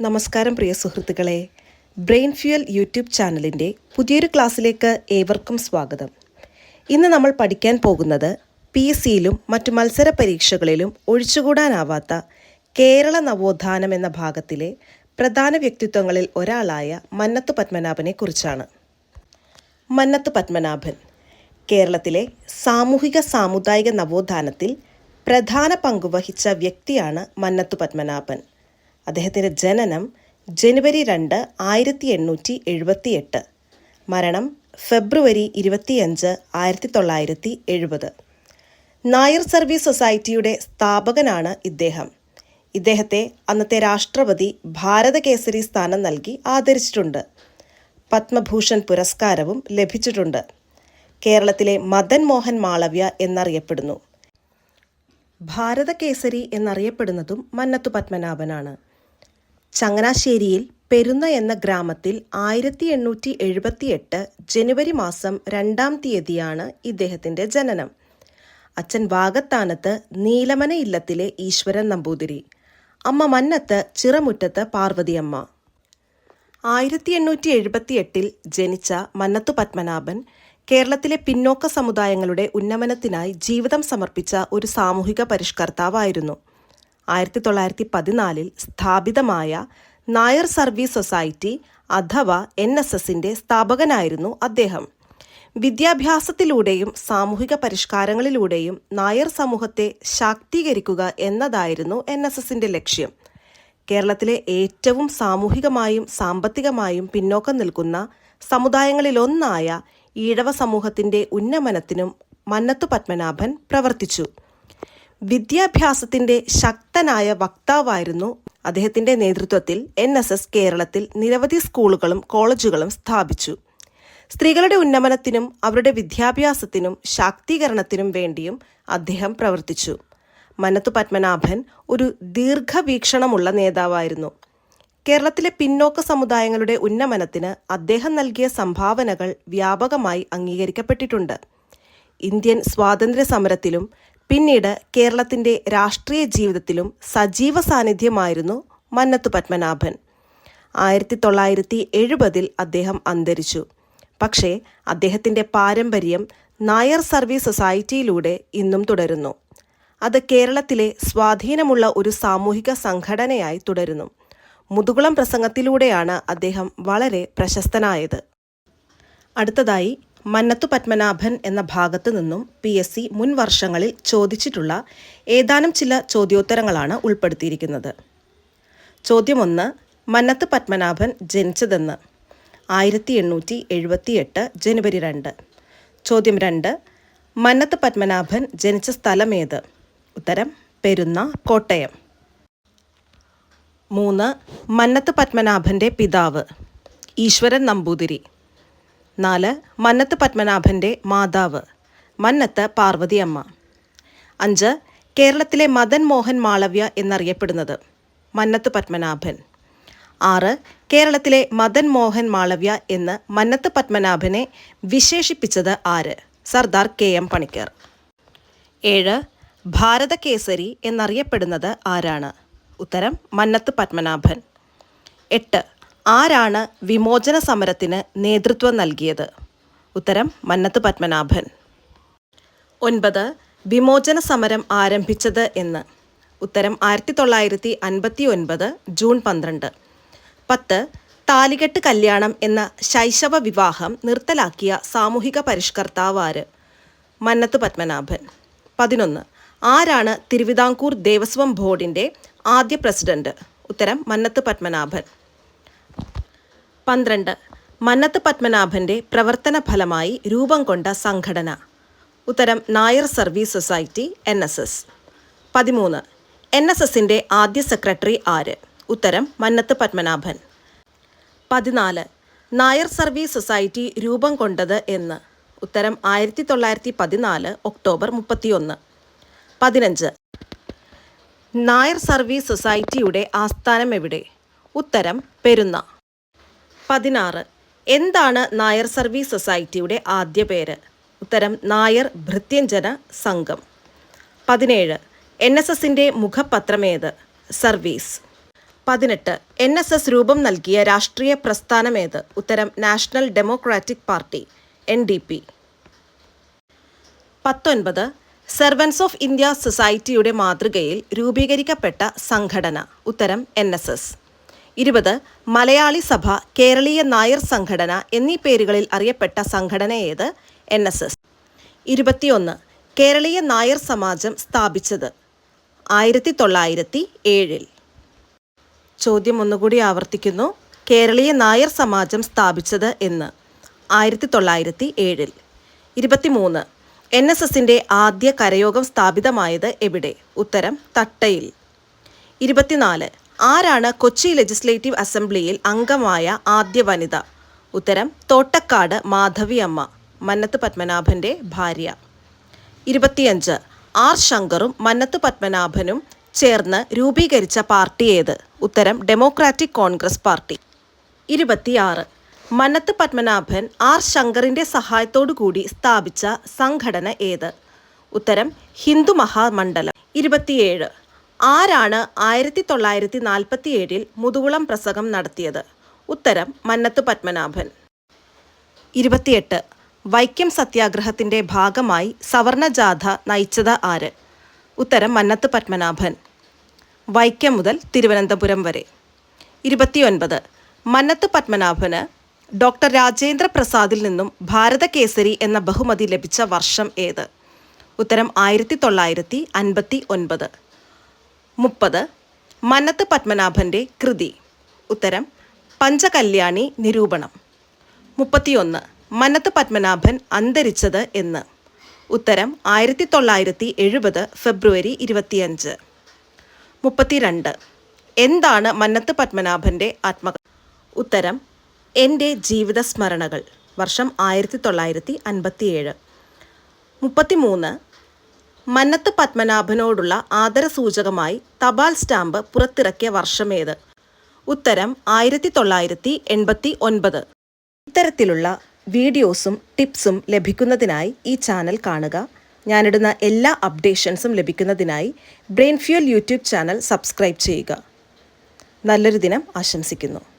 നമസ്കാരം പ്രിയ സുഹൃത്തുക്കളെ. Brain fuel YouTube ചാനലിന്റെ പുതിയൊരു ക്ലാസ്സിലേക്ക് ഏവർക്കും സ്വാഗതം. ഇന്ന് നമ്മൾ പഠിക്കാൻ പോകുന്നത് പി സിയിലും മറ്റു മത്സര പരീക്ഷകളിലും ഒഴിച്ചുകൂടാനാവാത്ത കേരള നവോത്ഥാനം എന്ന ഭാഗത്തിലെ പ്രധാന വ്യക്തിത്വങ്ങളിൽ ഒരാളായ മന്നത്ത് പത്മനാഭനെ കുറിച്ചാണ്. മന്നത്ത് പത്മനാഭൻ കേരളത്തിലെ സാമൂഹിക സാമുദായിക നവോത്ഥാനത്തിൽ പ്രധാന പങ്കുവഹിച്ച വ്യക്തിയാണ് മന്നത്ത് പത്മനാഭൻ. അദ്ദേഹത്തിന്റെ ജനനം ജനുവരി രണ്ട് ആയിരത്തി എണ്ണൂറ്റി എഴുപത്തി എട്ട് മരണം ഫെബ്രുവരി ഇരുപത്തിയഞ്ച് ആയിരത്തി തൊള്ളായിരത്തി എഴുപത്. നായർ സർവീസ് സൊസൈറ്റിയുടെ സ്ഥാപകനാണ് ഇദ്ദേഹം. ഇദ്ദേഹത്തെ അന്നത്തെ രാഷ്ട്രപതി ഭാരതകേസരി സ്ഥാനം നൽകി ആദരിച്ചിട്ടുണ്ട്. പത്മഭൂഷൺ പുരസ്കാരവും ലഭിച്ചിട്ടുണ്ട്. കേരളത്തിലെ മദൻ മോഹൻ മാളവ്യ എന്നറിയപ്പെടുന്നു. ഭാരതകേസരി എന്നറിയപ്പെടുന്നതും മന്നത്തു പത്മനാഭനാണ്. ചങ്ങനാശ്ശേരിയിൽ പെരുന്ന എന്ന ഗ്രാമത്തിൽ ആയിരത്തി എണ്ണൂറ്റി എഴുപത്തി എട്ട് ജനുവരി മാസം രണ്ടാം തീയതിയാണ് ഇദ്ദേഹത്തിന്റെ ജനനം. അച്ഛൻ വാഗത്താനത്ത് നീലമന ഇല്ലത്തിലെ ഈശ്വരൻ നമ്പൂതിരി. അമ്മ മന്നത്ത് ചിറമുറ്റത്ത് പാർവതിയമ്മ. ആയിരത്തി എണ്ണൂറ്റി എഴുപത്തി എട്ടിൽ ജനിച്ച മന്നത്തു പത്മനാഭൻ കേരളത്തിലെ പിന്നോക്ക സമുദായങ്ങളുടെ ഉന്നമനത്തിനായി ജീവിതം സമർപ്പിച്ച ഒരു സാമൂഹിക പരിഷ്കർത്താവായിരുന്നു. ആയിരത്തി തൊള്ളായിരത്തി പതിനാലിൽ സ്ഥാപിതമായ നായർ സർവീസ് സൊസൈറ്റി അഥവാ എൻ എസ് എസിന്റെ സ്ഥാപകനായിരുന്നു അദ്ദേഹം. വിദ്യാഭ്യാസത്തിലൂടെയും സാമൂഹിക പരിഷ്കാരങ്ങളിലൂടെയും നായർ സമൂഹത്തെ ശാക്തീകരിക്കുക എന്നതായിരുന്നു എൻ എസ് എസിന്റെ ലക്ഷ്യം. കേരളത്തിലെ ഏറ്റവും സാമൂഹികമായും സാമ്പത്തികമായും പിന്നോക്കം നിൽക്കുന്ന സമുദായങ്ങളിലൊന്നായ ഈഴവ സമൂഹത്തിന്റെ ഉന്നമനത്തിനും മന്നത്തു പത്മനാഭൻ പ്രവർത്തിച്ചു. വിദ്യാഭ്യാസത്തിന്റെ ശക്തനായ വക്താവായിരുന്നു അദ്ദേഹത്തിന്റെ നേതൃത്വത്തിൽ എൻ എസ് എസ് കേരളത്തിൽ നിരവധി സ്കൂളുകളും കോളേജുകളും സ്ഥാപിച്ചു. സ്ത്രീകളുടെ ഉന്നമനത്തിനും അവരുടെ വിദ്യാഭ്യാസത്തിനും ശാക്തീകരണത്തിനും വേണ്ടിയും അദ്ദേഹം പ്രവർത്തിച്ചു. മനത്തു പത്മനാഭൻ ഒരു ദീർഘവീക്ഷണമുള്ള നേതാവായിരുന്നു. കേരളത്തിലെ പിന്നോക്ക സമുദായങ്ങളുടെ ഉന്നമനത്തിന് അദ്ദേഹം നൽകിയ സംഭാവനകൾ വ്യാപകമായി അംഗീകരിക്കപ്പെട്ടിട്ടുണ്ട്. ഇന്ത്യൻ സ്വാതന്ത്ര്യ സമരത്തിലും പിന്നീട് കേരളത്തിന്റെ രാഷ്ട്രീയ ജീവിതത്തിലും സജീവ സാന്നിധ്യമായിരുന്നു മന്നത്ത് പത്മനാഭൻ. ആയിരത്തി തൊള്ളായിരത്തി എഴുപതിൽ അദ്ദേഹം അന്തരിച്ചു. പക്ഷേ അദ്ദേഹത്തിന്റെ പാരമ്പര്യം നായർ സർവീസ് സൊസൈറ്റിയിലൂടെ ഇന്നും തുടരുന്നു. അത് കേരളത്തിലെ സ്വാധീനമുള്ള ഒരു സാമൂഹിക സംഘടനയായി തുടരുന്നു. മുതുകുളം പ്രസംഗത്തിലൂടെയാണ് അദ്ദേഹം വളരെ പ്രശസ്തനായത്. അടുത്തതായി മന്നത്തു പത്മനാഭൻ എന്ന ഭാഗത്തു നിന്നും പി എസ് സി മുൻ വർഷങ്ങളിൽ ചോദിച്ചിട്ടുള്ള ഏതാനും ചില ചോദ്യോത്തരങ്ങളാണ് ഉൾപ്പെടുത്തിയിരിക്കുന്നത്. ചോദ്യം ഒന്ന് മന്നത്ത് പത്മനാഭൻ ജനിച്ചതെന്ന്. ആയിരത്തി എണ്ണൂറ്റി എഴുപത്തി എട്ട് ജനുവരി രണ്ട്. ചോദ്യം രണ്ട് മന്നത്ത് പത്മനാഭൻ ജനിച്ച സ്ഥലം സ്ഥലമേത്? ഉത്തരം പെരുന്ന കോട്ടയം. മൂന്ന് മന്നത്ത് പത്മനാഭന്റെ പിതാവ് ഈശ്വരൻ നമ്പൂതിരി. നാല് മന്നത്ത് പത്മനാഭന്റെ മാതാവ്. മന്നത്ത് പാർവതിയമ്മ. അഞ്ച് കേരളത്തിലെ മദൻ മോഹൻ മാളവ്യ എന്നറിയപ്പെടുന്നത് മന്നത്ത് പത്മനാഭൻ. ആറ് കേരളത്തിലെ മദൻ മോഹൻ മാളവ്യ എന്ന് മന്നത്ത് പത്മനാഭനെ വിശേഷിപ്പിച്ചത് ആര്? Sardar K M Panikkar. ഏഴ് ഭാരതകേസരി എന്നറിയപ്പെടുന്നത് ആരാണ്? ഉത്തരം മന്നത്ത് പത്മനാഭൻ. എട്ട് ആരാണ് വിമോചന സമരത്തിന് നേതൃത്വം നൽകിയത്? ഉത്തരം മന്നത്ത് പത്മനാഭൻ. ഒൻപത് വിമോചന സമരം ആരംഭിച്ചത് എന്ന്. ഉത്തരം ആയിരത്തി തൊള്ളായിരത്തി അൻപത്തി ഒൻപത് ജൂൺ പന്ത്രണ്ട്. പത്ത് താലികെട്ട് കല്യാണം എന്ന ശൈശവ വിവാഹം നിർത്തലാക്കിയ സാമൂഹിക പരിഷ്കർത്താവ് ആര്? മന്നത്ത് പത്മനാഭൻ. പതിനൊന്ന് ആരാണ് തിരുവിതാംകൂർ ദേവസ്വം ബോർഡിന്റെ ആദ്യ പ്രസിഡന്റ്? ഉത്തരം മന്നത്ത് പത്മനാഭൻ. പന്ത്രണ്ട്. മന്നത്ത് പത്മനാഭന്റെ പ്രവർത്തന ഫലമായി രൂപം കൊണ്ട സംഘടന. ഉത്തരം Nair service society N S S. പതിമൂന്ന്. എൻ എസ് എസിന്റെ ആദ്യ സെക്രട്ടറി ആര്? ഉത്തരം മന്നത്ത് പത്മനാഭൻ. പതിനാല്. നായർ സർവീസ് സൊസൈറ്റി രൂപം കൊണ്ടത് എന്ന്. ഉത്തരം ആയിരത്തി തൊള്ളായിരത്തി പതിനാല് ഒക്ടോബർ മുപ്പത്തിയൊന്ന്. പതിനഞ്ച്. നായർ സർവീസ് സൊസൈറ്റിയുടെ ആസ്ഥാനം എവിടെ? ഉത്തരം പെരുന്ന. പതിനാറ്. എന്താണ് നായർ സർവീസ് സൊസൈറ്റിയുടെ ആദ്യ പേര്? ഉത്തരം നായർ ഭൃത്യഞ്ജന സംഘം. പതിനേഴ്. എൻ എസ് എസിന്റെ മുഖപത്രമേത്? സർവീസ്. പതിനെട്ട്. എൻ എസ് എസ് രൂപം നൽകിയ രാഷ്ട്രീയ പ്രസ്ഥാനമേത്? ഉത്തരം national democratic party N D P. പത്തൊൻപത്. സെർവൻസ് ഓഫ് ഇന്ത്യ സൊസൈറ്റിയുടെ മാതൃകയിൽ രൂപീകരിക്കപ്പെട്ട സംഘടന? ഉത്തരം എൻ എസ് എസ്. ഇരുപത് മലയാളി സഭ കേരളീയ നായർ സംഘടന എന്നീ പേരുകളിൽ അറിയപ്പെട്ട സംഘടന ഏത്? N S S. ഇരുപത്തിയൊന്ന് കേരളീയ നായർ സമാജം സ്ഥാപിച്ചത് ആയിരത്തി തൊള്ളായിരത്തി ഏഴിൽ ചോദ്യം ഒന്നുകൂടി ആവർത്തിക്കുന്നു. കേരളീയ നായർ സമാജം സ്ഥാപിച്ചത് എന്ന് ആയിരത്തി തൊള്ളായിരത്തി ഏഴിൽ ഇരുപത്തിമൂന്ന് എൻ എസ് എസിന്റെ ആദ്യ കരയോഗം സ്ഥാപിതമായത് എവിടെ? ഉത്തരം തട്ടയിൽ. ഇരുപത്തിനാല് ആരാണ് കൊച്ചി ലെജിസ്ലേറ്റീവ് അസംബ്ലിയിൽ അംഗമായ ആദ്യ വനിത? ഉത്തരം തോട്ടക്കാട് മാധവി അമ്മ. മന്നത്ത് പത്മനാഭന്റെ ഭാര്യ. ഇരുപത്തിയഞ്ച് ആർ ശങ്കറും മന്നത്ത് പത്മനാഭനും ചേർന്ന് രൂപീകരിച്ച പാർട്ടി ഏത്? ഉത്തരം ഡെമോക്രാറ്റിക് കോൺഗ്രസ് പാർട്ടി. ഇരുപത്തിയാറ് മന്നത്ത് പത്മനാഭൻ ആർ ശങ്കറിന്റെ കൂടി സ്ഥാപിച്ച സംഘടന ഏത്? ഉത്തരം ഹിന്ദു മഹാമണ്ഡലം. ഇരുപത്തിയേഴ് ആരാണ് ആയിരത്തി തൊള്ളായിരത്തി നാൽപ്പത്തി ഏഴിൽ മുതുകുളം പ്രസംഗം നടത്തിയത്? ഉത്തരം മന്നത്ത് പത്മനാഭൻ. ഇരുപത്തിയെട്ട്. വൈക്കം സത്യാഗ്രഹത്തിന്റെ ഭാഗമായി സവർണജാഥ നയിച്ചത് ആര്? ഉത്തരം മന്നത്ത് പത്മനാഭൻ. വൈക്കം മുതൽ തിരുവനന്തപുരം വരെ. ഇരുപത്തിയൊൻപത്. മന്നത്ത് പത്മനാഭന് ഡോക്ടർ രാജേന്ദ്ര പ്രസാദിൽ നിന്നും ഭാരതകേസരി എന്ന ബഹുമതി ലഭിച്ച വർഷം ഏത്? ഉത്തരം ആയിരത്തി തൊള്ളായിരത്തി അൻപത്തി ഒൻപത് മുപ്പത്. മന്നത്ത് പത്മനാഭന്റെ കൃതി. ഉത്തരം പഞ്ചകല്യാണി നിരൂപണം. മുപ്പത്തിയൊന്ന്. മന്നത്ത് പത്മനാഭൻ അന്തരിച്ചത് എന്ന്. ഉത്തരം ആയിരത്തി തൊള്ളായിരത്തി എഴുപത് ഫെബ്രുവരി ഇരുപത്തിയഞ്ച്. മുപ്പത്തിരണ്ട്. എന്താണ് മന്നത്ത് പത്മനാഭന്റെ ആത്മക ഉത്തരം എന്റെ ജീവിത സ്മരണകൾ വർഷം ആയിരത്തി തൊള്ളായിരത്തി അൻപത്തിയേഴ് മുപ്പത്തിമൂന്ന്. മന്നത്ത് പത്മനാഭനോടുള്ള ആദര സൂചകമായി തപാൽ സ്റ്റാമ്പ് പുറത്തിറക്കിയ വർഷമേത്. ഉത്തരം ആയിരത്തി തൊള്ളായിരത്തി എൺപത്തി ഒൻപത് ഇത്തരത്തിലുള്ള വീഡിയോസും ടിപ്സും ലഭിക്കുന്നതിനായി ഈ ചാനൽ കാണുക. ഞാനിടുന്ന എല്ലാ അപ്ഡേഷൻസും ലഭിക്കുന്നതിനായി brain fuel YouTube channel subscribe ചെയ്യുക. നല്ലൊരു ദിനം ആശംസിക്കുന്നു.